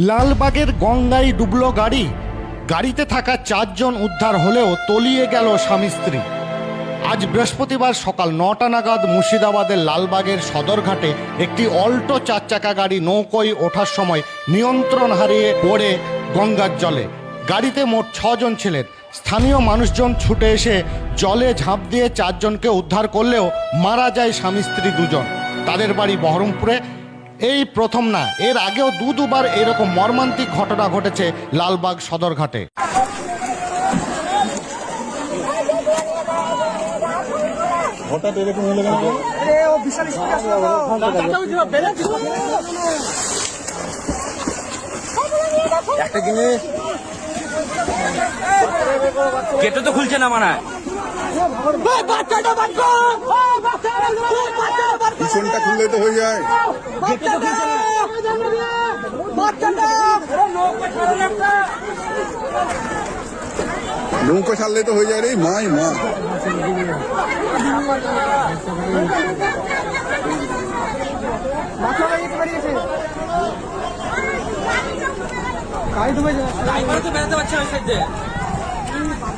লালবাগের গঙ্গায় ডুবল গাড়ি। গাড়িতে থাকা চারজন উদ্ধার হলেও তলিয়ে গেল স্বামী স্ত্রী। আজ বৃহস্পতিবার সকাল নটা নাগাদ মুর্শিদাবাদের লালবাগের সদরঘাটে একটি অল্টো চার চাকা গাড়ি নৌকোয় ওঠার সময় নিয়ন্ত্রণ হারিয়ে পড়ে গঙ্গার জলে। গাড়িতে মোট ছজন ছিলেন। স্থানীয় মানুষজন ছুটে এসে জলে ঝাঁপ দিয়ে চারজনকে উদ্ধার করলেও মারা যায় স্বামী স্ত্রী দুজন। তাদের বাড়ি বহরমপুরে এই প্রথম না এর আগেও দু দুবার এরকম মর্মান্তিক ঘটনা ঘটেছে লালবাগ সদরঘাটে হঠাৎ এরকম হলো কেন? একটা জিনিস গেটে তো খুলছে না মানা। পিছনটা খুললে তো হয়ে যায়। নৌকো ছাড়লে তো হয়ে যায় রে, মাই, মা। তো বেরোতে পারছে